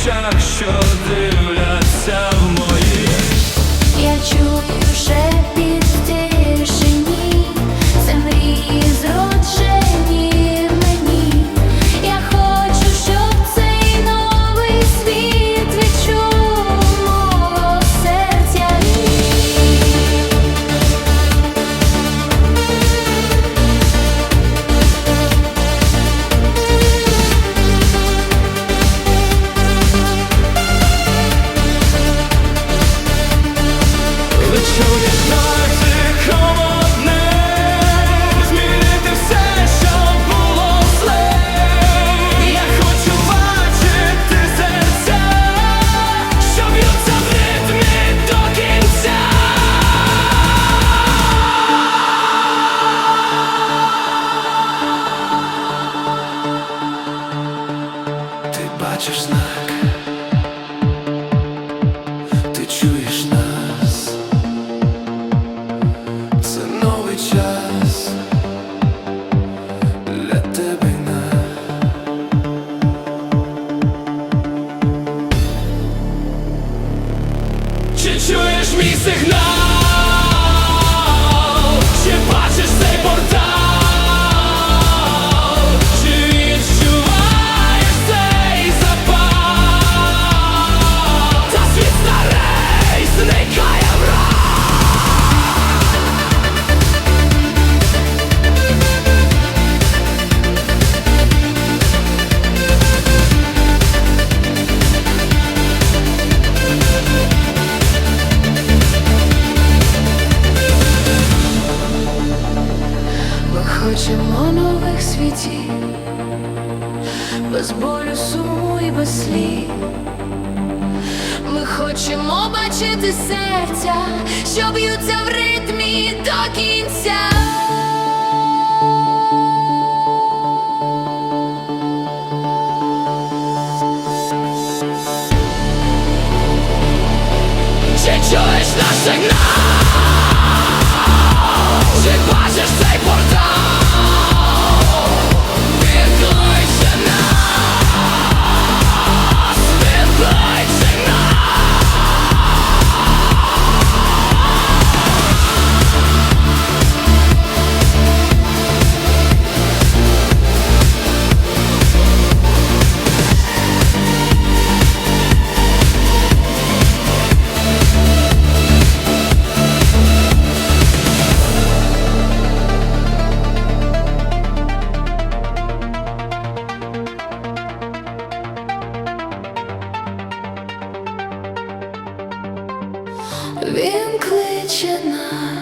очах, що дивляться в мене час для тебе й нас. Чи чуєш мій сигнал? Хочемо нових світів, без болю, суму і без слів. Ми хочемо бачити серця, що б'ються в ритмі до кінця. Чи чуєш наш сигнал? Він кличе нас.